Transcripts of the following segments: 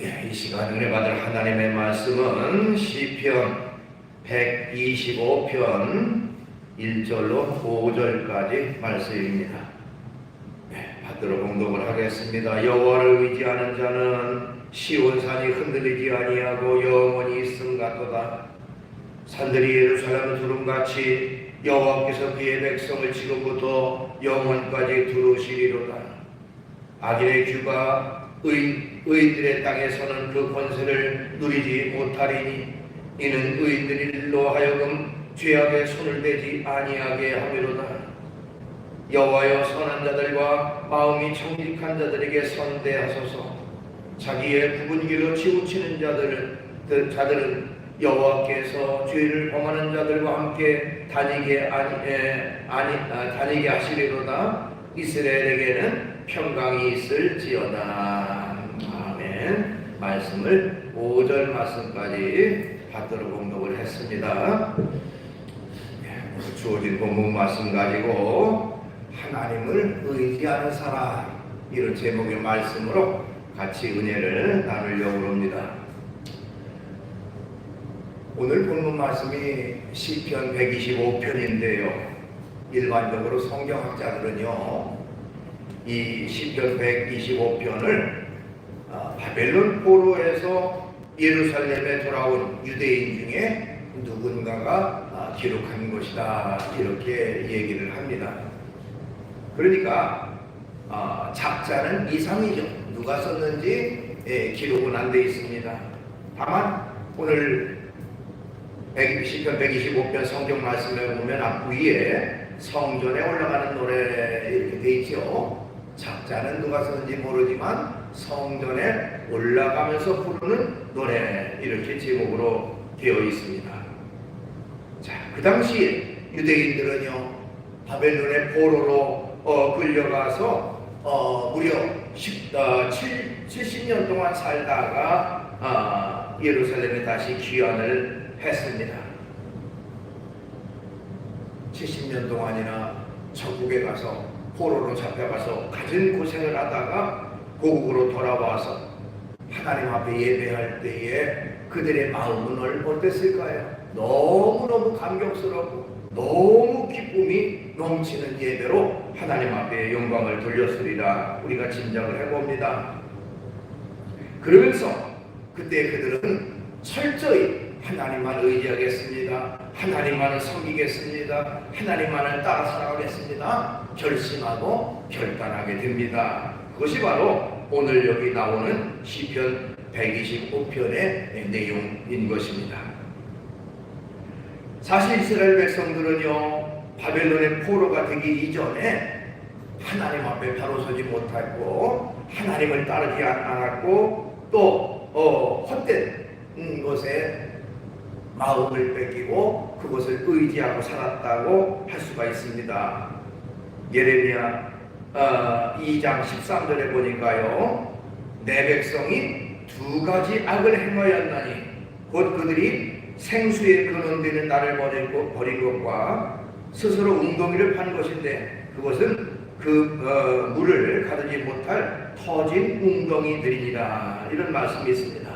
예, 이 시간 은혜 받을 하나님의 말씀은 시편 125편 1절로 5절까지 말씀입니다. 예, 받들어 공독을 하겠습니다. 여호와를 의지하는 자는 시온산이 흔들리지 아니하고 영원히 있음 같도다. 산들이 예루살렘 두름같이 여호와께서 그의 백성을 지금부터 영원까지 두루시리로다. 악인의 규가 의, 의인들의 땅에서는 그 권세를 누리지 못하리니 이는 의인들로 하여금 죄악에 손을 대지 아니하게 함이로다. 여호와여 선한 자들과 마음이 정직한 자들에게 선대하소서. 자기의 굽은 길로 치우치는 자들은 그 자들은 여호와께서 죄를 범하는 자들과 함께 다니게 아니, 에, 아니 아, 다니게 하시리로다. 이스라엘에게는 평강이 있을지어다. 아멘. 말씀을 5절 말씀까지 받도록 공독을 했습니다. 예, 오늘 주어진 본문 말씀 가지고 하나님을 의지하는 사람 이런 제목의 말씀으로 같이 은혜를 나누려고 합니다. 오늘 본문 말씀이 시편 125편인데요. 일반적으로 성경학자들은요. 이 시편 125편을 아, 바벨론 포로에서 예루살렘에 돌아온 유대인 중에 누군가가 아, 기록한 것이다 이렇게 얘기를 합니다. 그러니까 아, 작자는 이상이죠. 누가 썼는지 예, 기록은 안 돼 있습니다. 다만 오늘 100, 시편 125편 성경 말씀에 보면 앞 위에 성전에 올라가는 노래 이렇게 돼 있죠. 작자는 누가 썼는지 모르지만 성전에 올라가면서 부르는 노래 이렇게 제목으로 되어 있습니다. 자, 그 당시에 유대인들은요 바벨론의 포로로 어, 끌려가서 어, 무려 10, 어, 7, 70년 동안 살다가 아, 예루살렘에 다시 귀환을 했습니다. 70년 동안이나 천국에 가서 포로로 잡혀가서 가진 고생을 하다가 고국으로 돌아와서 하나님 앞에 예배할 때에 그들의 마음은 어땠을까요? 너무너무 감격스럽고 너무 기쁨이 넘치는 예배로 하나님 앞에 영광을 돌렸으리라 우리가 짐작을 해봅니다. 그러면서 그때 그들은 철저히 하나님만 의지하겠습니다. 하나님만을 섬기겠습니다. 하나님만을 따라 살아가겠습니다. 결심하고 결단하게 됩니다. 그것이 바로 오늘 여기 나오는 시편 125편의 내용인 것입니다. 사실 이스라엘 백성들은요 바벨론의 포로가 되기 이전에 하나님 앞에 바로 서지 못했고 하나님을 따르지 않았고 또 어, 헛된 음, 것에 마음을 뺏기고 그것을 의지하고 살았다고 할 수가 있습니다. 예레미야 어, 2장 13절에 보니까요 내 백성이 두 가지 악을 행하였나니 곧 그들이 생수에 근원되는 나를 버리고 버린 것과 스스로 웅덩이를 판 것인데 그것은 그 어, 물을 가두지 못할 터진 웅덩이들이니라 이런 말씀이 있습니다.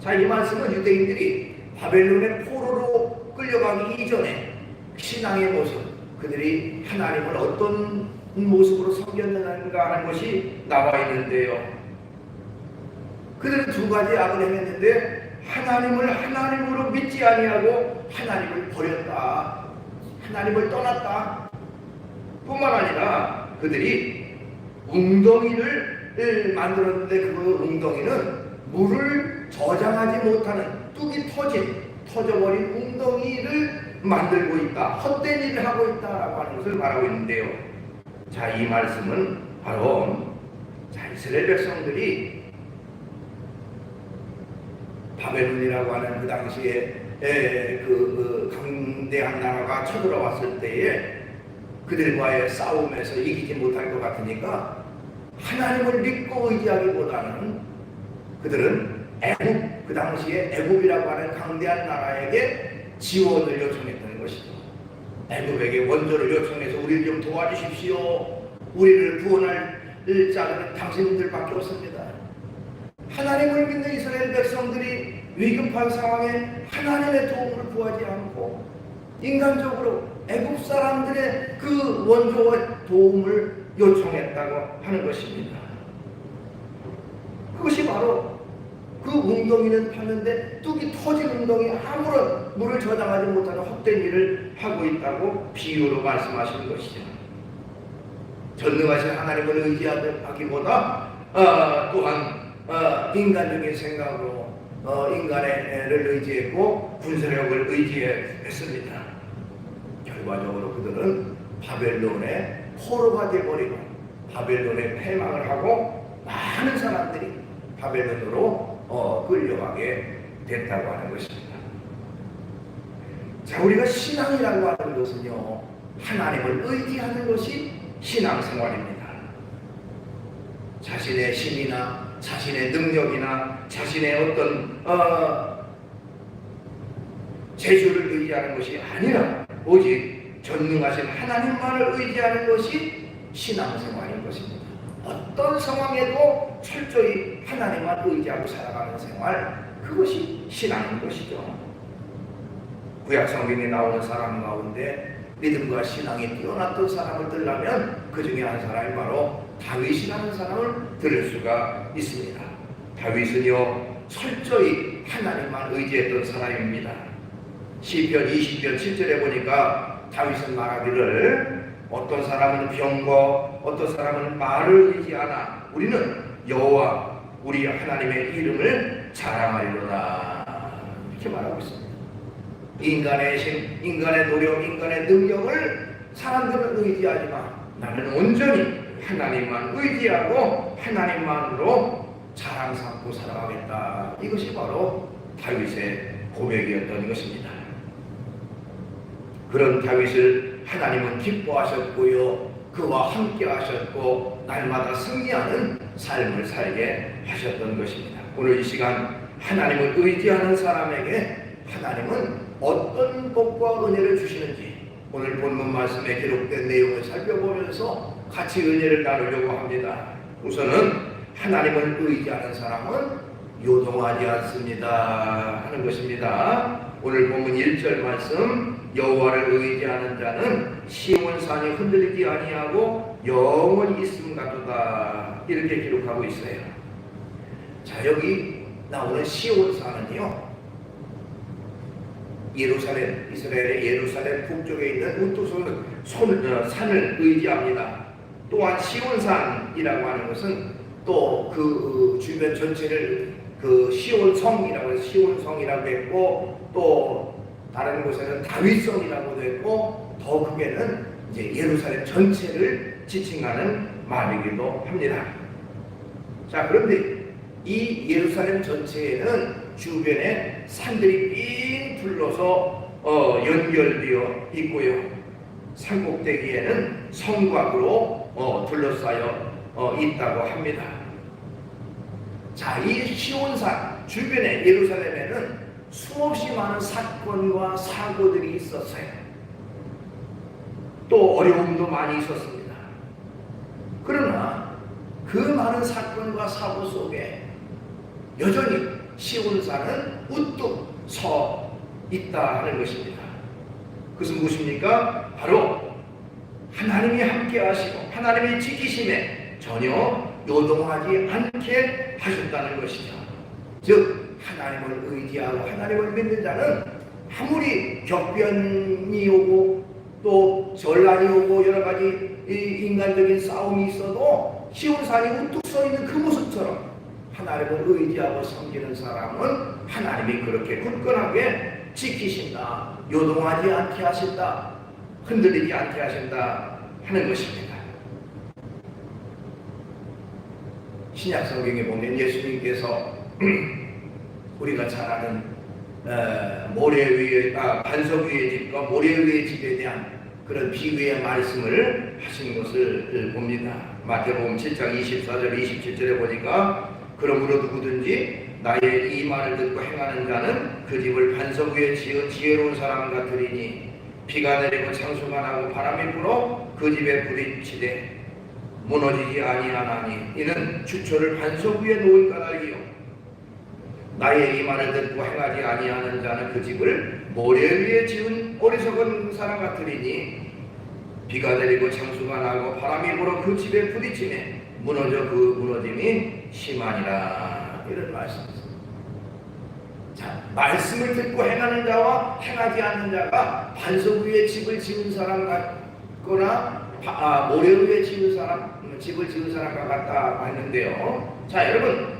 자, 이 말씀은 유대인들이 바벨론의 포로로 끌려가기 이전에 신앙의 모습, 그들이 하나님을 어떤 모습으로 섬겼는가 하는 것이 나와 있는데요. 그들은 두 가지 악을 행했는데 하나님을 하나님으로 믿지 아니하고 하나님을 버렸다. 하나님을 떠났다. 뿐만 아니라 그들이 웅덩이를 만들었는데 그 웅덩이는 물을 저장하지 못하는 뚝이 터진 터져버린 웅덩이를 만들고 있다. 헛된 일을 하고 있다라고 하는 것을 말하고 있는데요. 자, 이 말씀은 바로 자, 이스라엘 백성들이 바벨론이라고 하는 그 당시에 에, 그, 그 강대한 나라가 쳐들어왔을 때에 그들과의 싸움에서 이기지 못할 것 같으니까 하나님을 믿고 의지하기보다는 그들은 애국 그 당시에 애국이라고 하는 강대한 나라에게 지원을 것이죠. 애국에게 원조를 요청해서 우리를 좀 도와주십시오. 우리를 구원할 자는 당신들밖에 없습니다. 하나님을 믿는 이스라엘 백성들이 위급한 상황에 하나님의 도움을 구하지 않고 인간적으로 애국 사람들의 그 원조와 도움을 요청했다고 하는 것입니다. 그것이 바로 그 웅덩이는 팠는데 뚝이 터진 웅덩이 아무런 물을 저장하지 못하는 헛된 일을 하고 있다고 비유로 말씀하시는 것이죠. 전능하신 하나님을 의지하기보다 어, 또한 어, 인간적인 생각으로 어, 인간을 의지했고 군사력을 의지했습니다. 결과적으로 그들은 바벨론의 포로가 되어버리고 바벨론의 패망을 하고 많은 사람들이 바벨론으로 어, 끌려가게 됐다고 하는 것입니다. 자, 우리가 신앙이라고 하는 것은요, 하나님을 의지하는 것이 신앙생활입니다. 자신의 힘이나 자신의 능력이나 자신의 어떤 어, 재주를 의지하는 것이 아니라 오직 전능하신 하나님만을 의지하는 것이 신앙생활인 것입니다. 어떤 상황에도 철저히 하나님만 의지하고 살아가는 생활 그것이 신앙인 것이죠. 구약 성경에 나오는 사람 가운데 믿음과 신앙이 뛰어났던 사람을 들라면 그 중에 한 사람이 바로 다윗이라는 사람을 들을 수가 있습니다. 다윗은요 철저히 하나님만 의지했던 사람입니다. 시편 20편 7절에 보니까 다윗은 말하기를 어떤 사람은 병거 어떤 사람은 말을 의지하나 우리는 여호와 우리 하나님의 이름을 자랑하리로다 이렇게 말하고 있습니다. 인간의 힘, 인간의 노력, 인간의 능력을 사람들은 의지하지만 나는 온전히 하나님만 의지하고 하나님만으로 자랑 삼고 살아가겠다. 이것이 바로 다윗의 고백이었던 것입니다. 그런 다윗을 하나님은 기뻐하셨고요. 그와 함께 하셨고 날마다 승리하는 삶을 살게 하셨던 것입니다. 오늘 이 시간 하나님을 의지하는 사람에게 하나님은 어떤 복과 은혜를 주시는지 오늘 본문 말씀에 기록된 내용을 살펴보면서 같이 은혜를 나누려고 합니다. 우선은 하나님을 의지하는 사람은 요동하지 않습니다 하는 것입니다. 오늘 본문 1절 말씀 여호와를 의지하는 자는 시온산이 흔들리지 아니하고 영원히 있음 같도다 이렇게 기록하고 있어요. 자 여기 나오는 시온산은요 예루살렘 이스라엘의 예루살렘 북쪽에 있는 우투손 손, 어, 산을 의지합니다. 또한 시온산이라고 하는 것은 또 그 주변 전체를 그 시온성이라고 시온성이라고 했고 또 다른 곳에는 다윗성이라고도 했고 더 크게는 이제 예루살렘 전체를 지칭하는 말이기도 합니다. 자 그런데 이 예루살렘 전체에는 주변에 산들이 삥 둘러서 어, 연결되어 있고요. 산꼭대기에는 성곽으로 어, 둘러싸여 어, 있다고 합니다. 자, 이 시온산 주변에 예루살렘에는 수없이 많은 사건과 사고들이 있었어요. 또 어려움도 많이 있었습니다. 그러나 그 많은 사건과 사고 속에 여전히 시온산은 우뚝 서 있다 하는 것입니다. 그것은 무엇입니까? 바로 하나님이 함께 하시고 하나님의 지키심에 전혀 요동하지 않게 하셨다는 것이죠. 즉 하나님을 의지하고 하나님을 믿는 자는 아무리 격변이 오고 또 전란이 오고 여러 가지 인간적인 싸움이 있어도 시온 산이 우뚝 서 있는 그 모습처럼 하나님을 의지하고 섬기는 사람은 하나님이 그렇게 굳건하게 지키신다, 요동하지 않게 하신다, 흔들리지 않게 하신다 하는 것입니다. 신약 성경에 보면 예수님께서 우리가 잘 아는 어, 모래 위에 아, 반석 위의 집과 모래 위의 집에 대한 그런 비유의 말씀을 하신 것을 봅니다. 마태복음 7장 24절 27절에 보니까 그러므로 누구든지 나의 이 말을 듣고 행하는 자는 그 집을 반석 위에 지은 지혜로운 사람 같으리니 비가 내리고 창수가 나고 바람이 불어 그 집에 부딪히되 무너지지 아니하나니 이는 주초를 반석 위에 놓을 까닭이요 나의 이 말을 듣고 행하지 아니하는 자는 그 집을 모래 위에 지은 어리석은 사람 같으리니 비가 내리고 창수가 나고 바람이 불어 그 집에 부딪히매 무너져 그 무너짐이 심하니라 이런 말씀입니다. 자, 말씀을 듣고 행하는 자와 행하지 않는 자가 반석 위에 집을 지은 사람 같거나 바- 아, 모래 위에 지은 사람 음, 집을 지은 사람과 같다 했는데요. 자, 여러분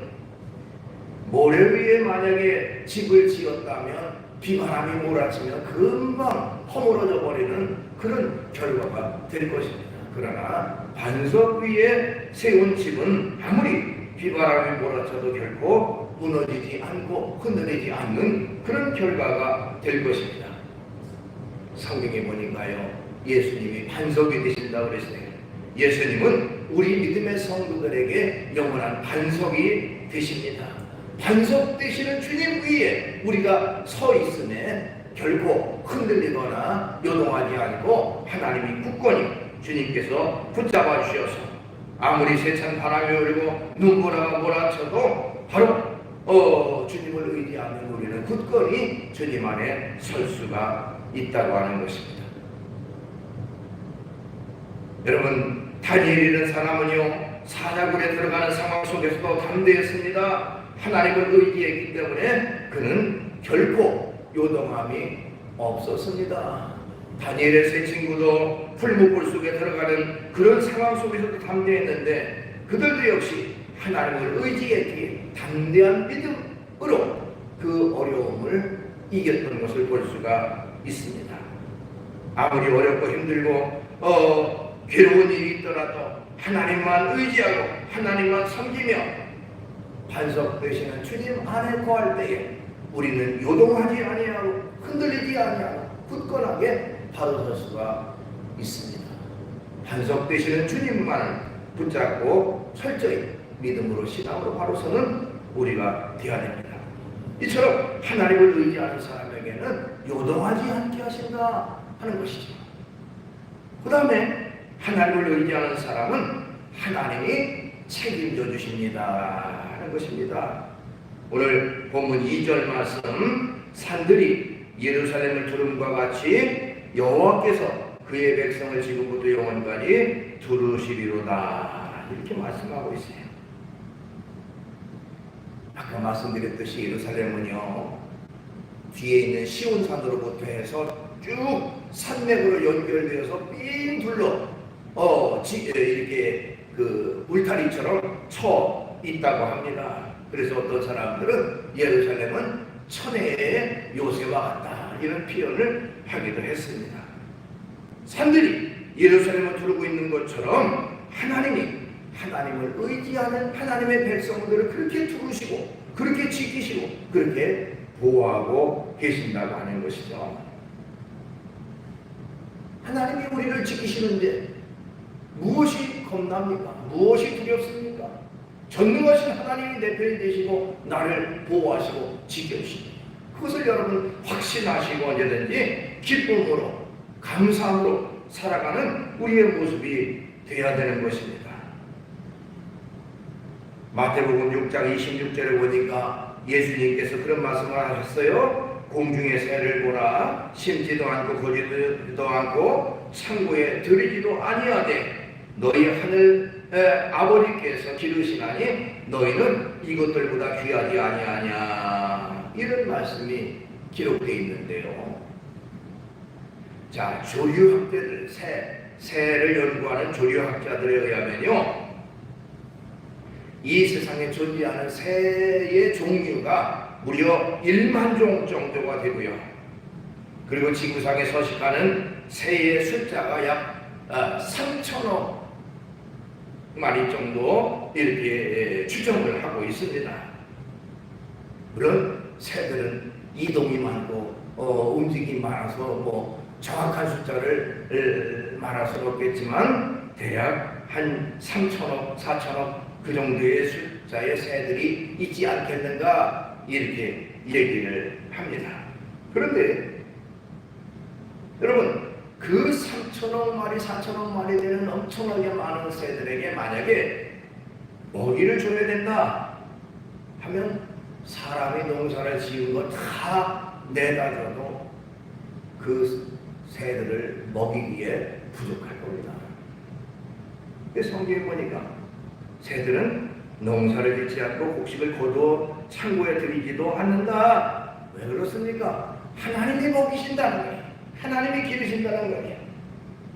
모래 위에 만약에 집을 지었다면 비바람이 몰아치면 금방 허물어져 버리는 그런 결과가 될 것입니다. 그러나 반석 위에 세운 집은 아무리 비바람이 몰아쳐도 결코 무너지지 않고 흔들리지 않는 그런 결과가 될 것입니다. 성경에 보니까요, 예수님이 반석이 되신다고 그랬어요. 예수님은 우리 믿음의 성도들에게 영원한 반석이 되십니다. 반석 되시는 주님 위에 우리가 서 있음에 결코 흔들리거나 요동하지 않고 하나님이 굳건히 주님께서 붙잡아 주셔서 아무리 세찬 바람이 울고 눈보라가 몰아쳐도 바로 어, 주님을 의지하면 우리는 굳건히 주님 안에 설 수가 있다고 하는 것입니다. 여러분 다니엘이라는 사람은요 사자굴에 들어가는 상황 속에서도 담대했습니다. 하나님을 의지했기 때문에 그는 결코 요동함이 없었습니다. 다니엘의 세 친구도 풀무불 속에 들어가는 그런 상황 속에서도 담대했는데 그들도 역시 하나님을 의지했기에 담대한 믿음으로 그 어려움을 이겼던 것을 볼 수가 있습니다. 아무리 어렵고 힘들고 어, 괴로운 일이 있더라도 하나님만 의지하고 하나님만 섬기며 반석 되시는 주님 안에 거할 때에 우리는 요동하지 아니하고 흔들리지 아니하고 굳건하게 바로 설 수가 있습니다. 반석 되시는 주님만을 붙잡고 철저히 믿음으로 신앙으로 바로 서는 우리가 되어야 됩니다. 이처럼 하나님을 의지하는 사람에게는 요동하지 않게 하신다 하는 것이죠. 그 다음에 하나님을 의지하는 사람은 하나님이 책임져 주십니다 하는 것입니다. 오늘 본문 2절 말씀 산들이 예루살렘을 두름과 같이 여호와께서 그의 백성을 지금부터 영원까지 두루시리로다 이렇게 말씀하고 있어요. 아까 말씀드렸듯이 예루살렘은요 뒤에 있는 시온산으로부터 해서 쭉 산맥으로 연결되어서 삥 둘러 어 지, 이렇게 그 울타리처럼 쳐 있다고 합니다. 그래서 어떤 사람들은 예루살렘은 천혜의 요새와 같다 이런 표현을 하기도 했습니다. 산들이 예루살렘을 두르고 있는 것처럼 하나님이 하나님을 의지하는 하나님의 백성들을 그렇게 두르시고 그렇게 지키시고 그렇게 보호하고 계신다고 하는 것이죠. 하나님이 우리를 지키시는데 무엇이 겁납니까? 무엇이 두렵습니까? 전능하신 하나님이 내 편이 되시고 나를 보호하시고 지켜주십니다. 그것을 여러분 확신하시고 언제든지 기쁨으로 감사함으로 살아가는 우리의 모습이 되어야 되는 것입니다. 마태복음 6장 26절에 보니까 예수님께서 그런 말씀을 하셨어요. 공중의 새를 보라 심지도 않고 거지도 않고 창고에 들이지도 아니하되 너희 하늘 에, 아버지께서 기르시나니 너희는 이것들보다 귀하지 아니하냐 이런 말씀이 기록되어 있는데요. 자 조류학자들 새 새를 연구하는 조류학자들에 의하면요. 이 세상에 존재하는 새의 종류가 무려 1만 종 정도가 되고요. 그리고 지구상에 서식하는 새의 숫자가 약 3천억 마리 정도 이렇게 추정을 하고 있습니다. 물론 새들은 이동이 많고 어, 움직임이 많아서 뭐 정확한 숫자를 말할 수는 없겠지만 대략 한 3천억, 4천억 그 정도의 숫자의 새들이 있지 않겠는가 이렇게 얘기를 합니다. 그런데 여러분 그 3천억 마리, 4천억 마리 되는 엄청나게 많은 새들에게 만약에 먹이를 줘야 된다 하면 사람이 농사를 지은 거 다 내다 줘도 그 새들을 먹이기에 부족할 겁니다. 성경에 보니까 새들은 농사를 짓지 않고 곡식을 거두어 창고에 들이지도 않는다. 왜 그렇습니까? 하나님이 먹이신다는 거예요. 하나님이 기르신다는 거예요.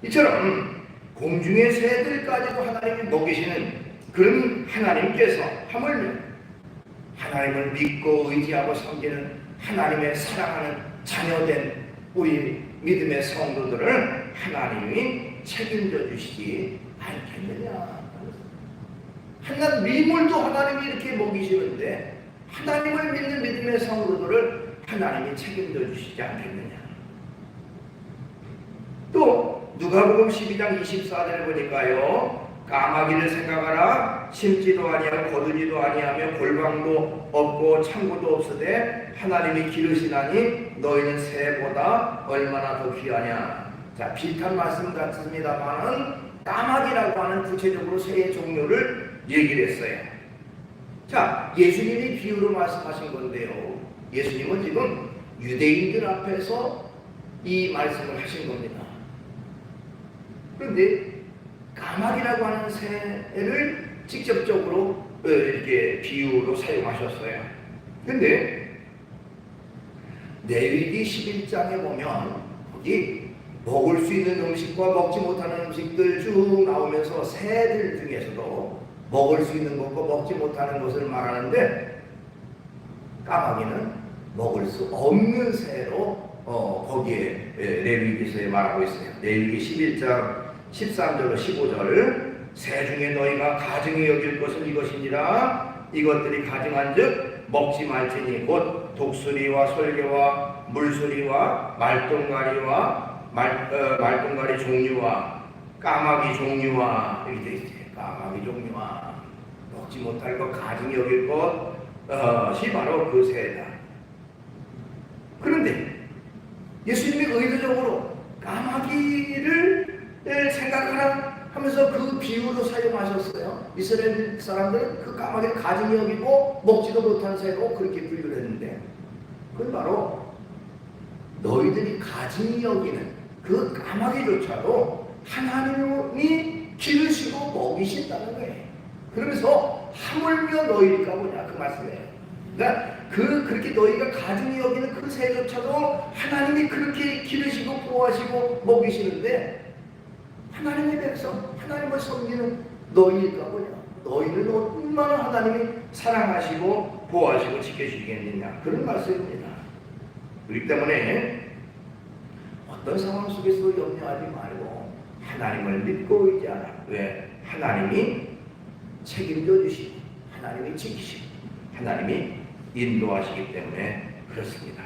이처럼 공중의 새들까지도 하나님이 먹이시는 그런 하나님께서 하물며 하나님을 믿고 의지하고 섬기는 하나님의 사랑하는 자녀된 우리 믿음의 성도들을 하나님이 책임져 주시지 않겠느냐. 하나 미물도 하나님이 이렇게 먹이시는데 하나님을 믿는 믿음의 성도들을 하나님이 책임져 주시지 않겠느냐. 또 누가복음 12장 24절에 보니까요. 까마귀를 생각하라 심지도 아니하고 거두지도 아니하며 골방도 없고 창고도 없으되 하나님이 기르시나니 너희는 새보다 얼마나 더 귀하냐. 자 비슷한 말씀 같습니다만은 까마귀라고 하는 구체적으로 새의 종류를 얘기를 했어요. 자 예수님이 비유로 말씀하신 건데요. 예수님은 지금 유대인들 앞에서 이 말씀을 하신 겁니다 그런데 까마귀라고 하는 새를 직접적으로 어, 이렇게 비유로 사용하셨어요. 근데 레위기 11장에 보면 거기 먹을 수 있는 음식과 먹지 못하는 음식들 쭉 나오면서 새들 중에서도 먹을 수 있는 것과 먹지 못하는 것을 말하는데 까마귀는 먹을 수 없는 새로 어, 거기에 예, 레위기서에 말하고 있어요. 레위기 11장 13절로 15절 새 중에 너희가 가증히 여길 것은 이것이니라 이것들이 가증한즉 먹지 말지니 곧 독수리와 솔개와 물소리와 말똥가리와 말, 어, 말똥가리 종류와 까마귀 종류와 이렇게 돼 있어요. 까마귀 종류와 먹지 못할 것 가증히 여길 것이 바로 그 새다. 그런데 예수님이 의도적으로 까마귀를 생각하라 하면서 그 비유로 사용하셨어요. 이스라엘 사람들은 그 까마귀를 가증히 여기고 먹지도 못한 새로 그렇게 분류를 했는데 그건 바로 너희들이 가증히 여기는 그 까마귀조차도 하나님이 기르시고 먹이신다는 거예요. 그러면서 하물며 너희가 뭐냐 그 말씀이에요. 그러니까 그 그렇게 너희가 가증히 여기는 그 새조차도 하나님이 그렇게 기르시고 보호하시고 먹이시는데 하나님의 백성, 하나님을 섬기는 너희가 뭐냐? 너희는 얼마나 하나님이 사랑하시고 보호하시고 지켜주시겠느냐? 그런 말씀입니다. 그렇기 때문에 어떤 상황 속에서도 염려하지 말고 하나님을 믿고 의지하라. 왜? 하나님이 책임져 주시고 하나님이 지키시고 하나님이 인도하시기 때문에 그렇습니다.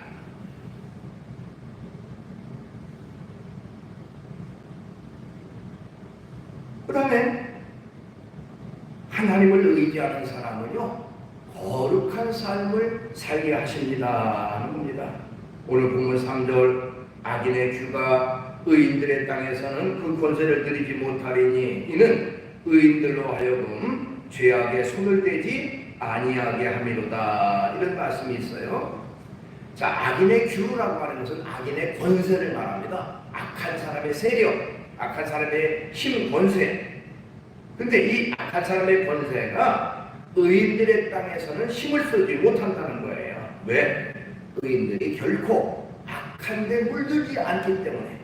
그 다음에 하나님을 의지하는 사람은요 거룩한 삶을 살게 하십니다 하는 겁니다. 오늘 보면 3절 악인의 규가 의인들의 땅에서는 그 권세를 드리지 못하리니 이는 의인들로 하여금 죄악에 손을 대지 아니하게 함이로다 이런 말씀이 있어요. 자 악인의 규라고 하는 것은 악인의 권세를 말합니다. 악한 사람의 세력, 악한 사람의 힘, 권세. 근데 이 악한 사람의 권세가 의인들의 땅에서는 힘을 쓰지 못한다는 거예요. 왜? 의인들이 결코 악한 데 물들지 않기 때문에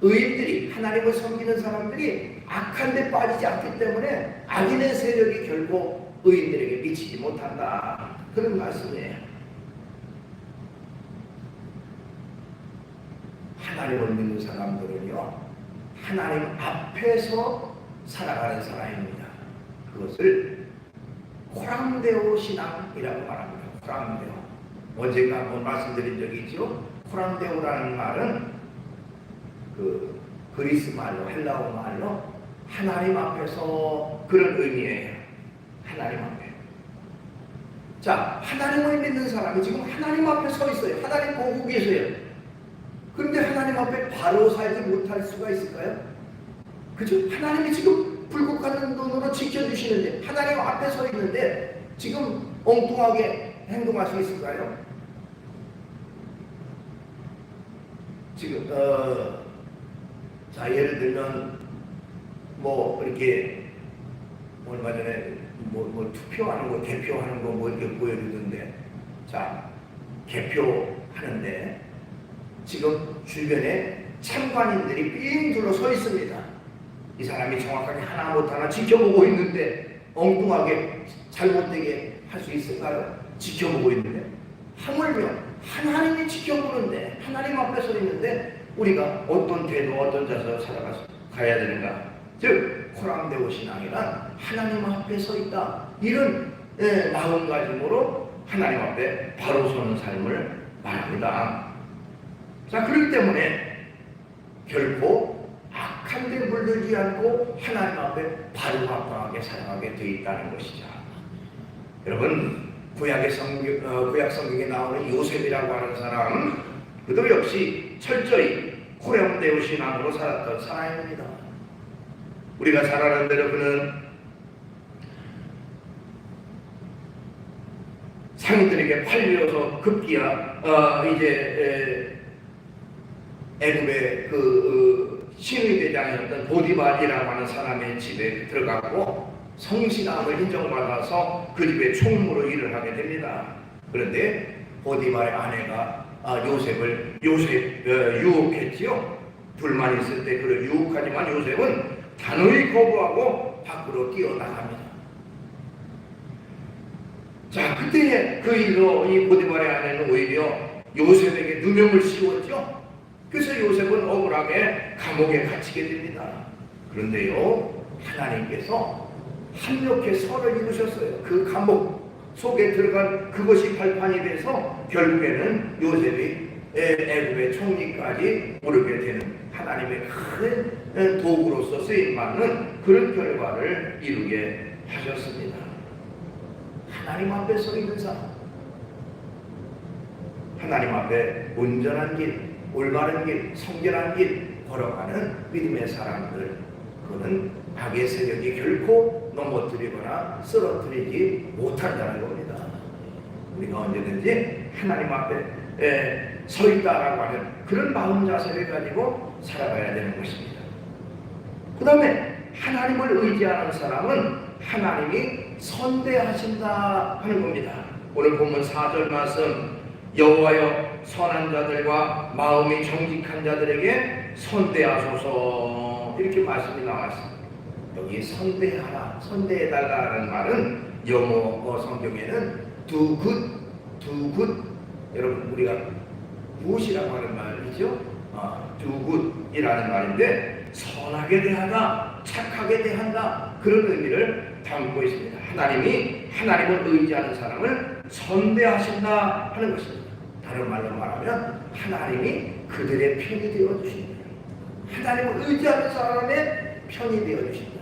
의인들이 하나님을 섬기는 사람들이 악한 데 빠지지 않기 때문에 악인의 세력이 결코 의인들에게 미치지 못한다. 그런 말씀이에요. 하나님을 믿는 사람들은요, 하나님 앞에서 살아가는 사람입니다. 그것을 코랑데오 신앙이라고 말합니다. 코랑데오. 언젠가 한번 말씀드린 적이 있죠. 코랑데오라는 말은 그 그리스 말로 헬라어 말로 하나님 앞에서 그런 의미예요. 하나님 앞에. 자, 하나님을 믿는 사람이 지금 하나님 앞에 서 있어요. 하나님 보고 계세요. 그런데 하나님 앞에 바로 살지 못할 수가 있을까요? 그죠? 하나님이 지금 불국하는 눈으로 지켜주시는데 하나님 앞에 서 있는데 지금 엉뚱하게 행동할 수 있을까요? 지금 어, 자 예를 들면 뭐 이렇게 얼마 전에 뭐, 뭐 투표하는 거 개표하는 거 뭐 이렇게 보여주던데 자 개표하는데 지금 주변에 참관인들이 삥 둘러 서 있습니다. 이 사람이 정확하게 하나 못 하나 지켜보고 있는데 엉뚱하게 잘못되게 할 수 있을까요? 지켜보고 있는데 하물며 하나님이 지켜보는데 하나님 앞에 서 있는데 우리가 어떤 태도 어떤 자세로 살아가야 되는가? 즉 코람데오 신앙이란 하나님 앞에 서 있다 이런 예, 마음가짐으로 하나님 앞에 바로 서는 삶을 말합니다. 자 그렇기 때문에 결코 악한 데 물들지 않고 하나님 앞에 바로 합당하게 살아가게 되어 있다는 것이죠. 여러분 구약의 성경, 어, 구약 성경에 나오는 요셉이라고 하는 사람 그도 역시 철저히 코렘데오 신앙으로 살았던 사람입니다. 우리가 대로 그는 상인들에게 팔려서 급기야 어, 이제 에, 애굽의 그 어, 신의대장이었던 보디발이라고 하는 사람의 집에 들어가고 성실함을 인정받아서 그 집에 총무로 일을 하게 됩니다. 그런데 보디발의 아내가 아, 요셉을 요셉 어, 유혹했지요. 불만 있을 때 그를 유혹하지만 요셉은 단호히 거부하고 밖으로 뛰어나갑니다. 자, 그때 그 일로 이 보디발의 아내는 오히려 요셉에게 누명을 씌웠죠. 그래서 요셉은 억울하게 감옥에 갇히게 됩니다. 그런데요, 하나님께서 한력의 설을 이루셨어요. 그 감옥 속에 들어간 그것이 발판이 돼서 결국에는 요셉이 애굽의 총리까지 오르게 되는 하나님의 큰 도구로서 쓰임 받는 그런 결과를 이루게 하셨습니다. 하나님 앞에 서 있는 사람, 하나님 앞에 온전한 길, 올바른 길, 성결한 길 걸어가는 믿음의 사람들, 그는 악의 세력이 결코 넘어뜨리거나 쓰러뜨리지 못한다는 겁니다. 우리가 언제든지 하나님 앞에 에, 서 있다라고 하는 그런 마음 자세를 가지고 살아가야 되는 것입니다. 그 다음에 하나님을 의지하는 사람은 하나님이 선대하신다 하는 겁니다. 오늘 본문 4절 말씀 여호와여 선한 자들과 마음이 정직한 자들에게 선대하소서 이렇게 말씀이 나왔습니다. 여기 선대하라, 선대해달라는 말은 영어 성경에는 do good, do good 여러분 우리가 무엇이라고 하는 말이죠? 아, do good이라는 말인데 선하게 대하다, 착하게 대한다 그런 의미를 담고 있습니다. 하나님이 하나님을 의지하는 사람을 선대하신다 하는 것입니다. 다른 말로 말하면 하나님이 그들의 편이 되어 주신다. 하나님을 의지하는 사람의 편이 되어 주신다.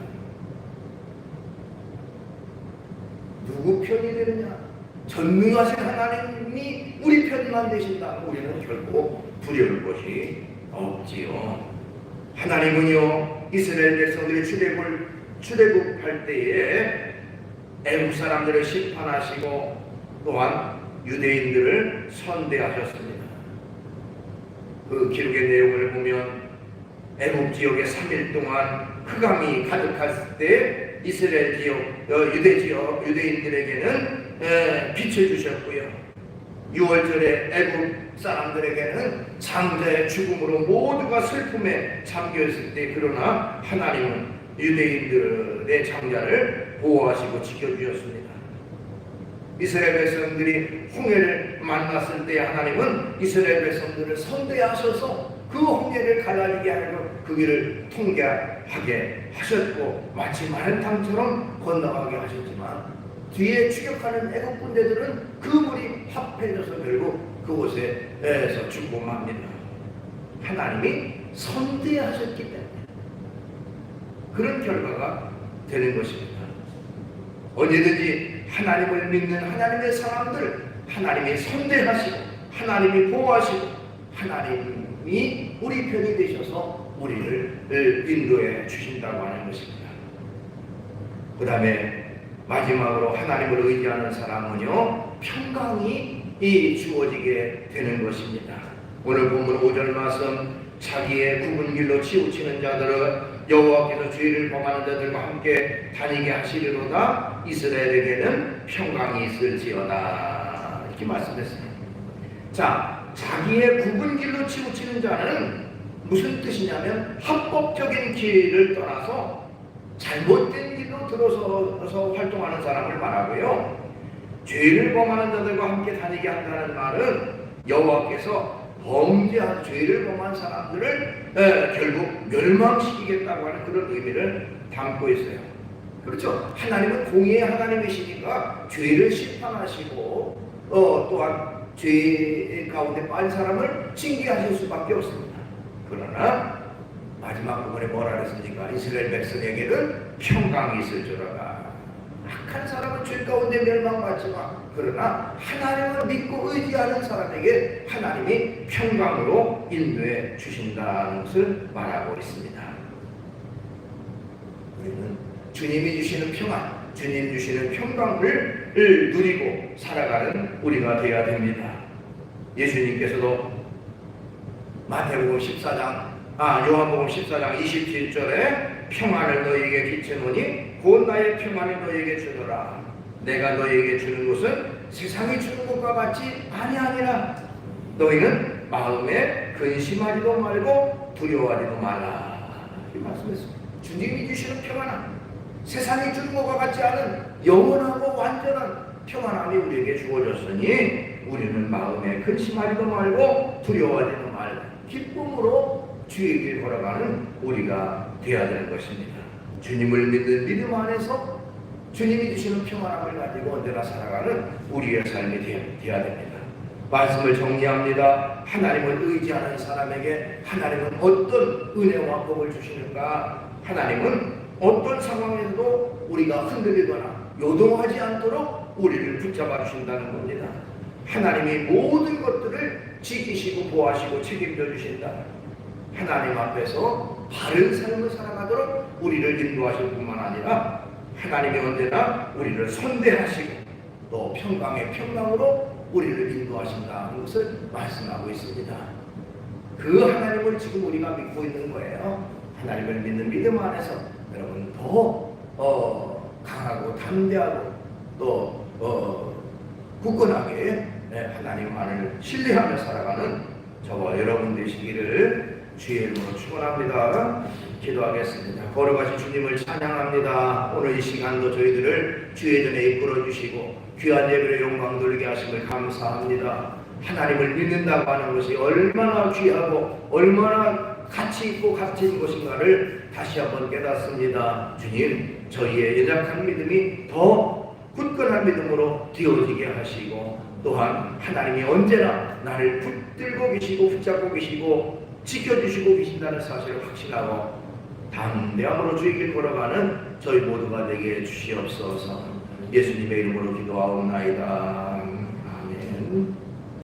누구 편이 되느냐? 전능하신 하나님이 우리 편만 되신다. 우리는 결코 두려울 것이 없지요. 하나님은요 이스라엘 백성들이 출애굽을 출애굽할 때에 애국 사람들을 심판하시고 또한 유대인들을 선대하셨습니다. 그 기록의 내용을 보면 애국 지역에 3일 동안 흑암이 가득했을 때 이스라엘 지역, 어, 유대 지역 유대인들에게는 빛을 주셨고요. 6월절에 애국 사람들에게는 장자의 죽음으로 모두가 슬픔에 잠겨 있을 때 그러나 하나님은 유대인들의 장자를 보호하시고 지켜주셨습니다. 이스라엘 백성들이 홍해를 만났을 때 하나님은 이스라엘 백성들을 선대하셔서 그 홍해를 갈라지게 하고 그 길을 통과하게 하셨고 마치 마른 땅처럼 건너가게 하셨지만 뒤에 추격하는 애국 군대들은 그 물이 합해져서 결국 그곳에서 죽고 맙니다. 하나님이 선대하셨기 때문에 그런 결과가 되는 것입니다. 언제든지 하나님을 믿는 하나님의 사람들 하나님이 선대하시고 하나님이 보호하시고 하나님이 우리 편이 되셔서 우리를 인도해 주신다고 하는 것입니다. 그 다음에 마지막으로 하나님을 의지하는 사람은요 평강이 이 주어지게 되는 것입니다. 오늘 본문 5절 말씀 자기의 굽은 길로 치우치는 자들은 여호와께서 죄를 범하는 자들과 함께 다니게 하시리로다 이스라엘에게는 평강이 있을지어다 이렇게 말씀했습니다. 자 자기의 굽은 길로 치우치는 자는 무슨 뜻이냐면 합법적인 길을 떠나서 잘못된 길로 들어서서 활동하는 사람을 말하고요. 죄를 범하는 자들과 함께 다니게 한다는 말은 여호와께서 범죄한 죄를 범한 사람들을 에, 결국 멸망시키겠다고 하는 그런 의미를 담고 있어요. 그렇죠? 하나님은 공의의 하나님이시니까 죄를 심판하시고 어, 또한 죄 가운데 빠진 사람을 징계하실 수밖에 없습니다. 그러나 마지막 부분에 뭐라 그랬습니까? 이스라엘 백성에게는 평강이 있을 줄 알아. 악한 사람은 죄 가운데 멸망받지만 그러나 하나님을 믿고 의지하는 사람에게 하나님이 평강으로 인도해 주신다는 것을 말하고 있습니다. 우리는 주님이 주시는 평안, 주님 주시는 평강을 누리고 살아가는 우리가 되어야 됩니다. 예수님께서도 마태복음 14장, 아 요한복음 14장 27절에 평안을 너희에게 끼치노니 곧 나의 평안을 너희에게 주노라. 내가 너희에게 주는 것은 세상이 주는 것과 같이 아니하니라. 너희는 마음에 근심하지도 말고 두려워하지도 말라. 이 말씀했습니다. 주님이 주시는 평안함, 세상이 주는 것과 같지 않은 영원하고 완전한 평안함이 우리에게 주어졌으니 우리는 마음에 근심하지도 말고 두려워하지도 말고 기쁨으로 주의 길 걸어가는 우리가 되어야 되는 것입니다. 주님을 믿는 믿음 안에서 주님이 주시는 평안함을 가지고 언제나 살아가는 우리의 삶이 되어야 됩니다. 말씀을 정리합니다. 하나님을 의지하는 사람에게 하나님은 어떤 은혜와 복을 주시는가? 하나님은 어떤 상황에서도 우리가 흔들리거나 요동하지 않도록 우리를 붙잡아 주신다는 겁니다. 하나님이 모든 것들을 지키시고 보호하시고 책임져 주신다. 하나님 앞에서 바른 삶을 살아가도록 우리를 인도하실 뿐만 아니라 하나님이 언제나 우리를 선대하시고 또 평강의 평강으로 우리를 인도하신다는 것을 말씀하고 있습니다. 그 하나님을 지금 우리가 믿고 있는 거예요. 하나님을 믿는 믿음 안에서 여러분 더 어, 강하고 담대하고 또 어, 굳건하게 네, 하나님 만을 신뢰하며 살아가는 저와 여러분 되시기를 주의 이름으로 축원합니다. 기도하겠습니다. 걸어가신 주님을 찬양합니다. 오늘 이 시간도 저희들을 주의 전에 이끌어 주시고 귀한 예배의 영광 돌리게 하심을 감사합니다. 하나님을 믿는다고 하는 것이 얼마나 귀하고 얼마나 가치 있고 가치 있는 것인가를 다시 한번 깨닫습니다. 주님, 저희의 연약한 믿음이 더 굳건한 믿음으로 되어지게 하시고 또한 하나님이 언제나 나를 붙들고 계시고 붙잡고 계시고 지켜주시고 계신다는 사실을 확신하고 담대함으로 길 걸어가는 저희 모두가 되게 주시옵소서 예수님의 이름으로 기도하옵나이다. 아멘.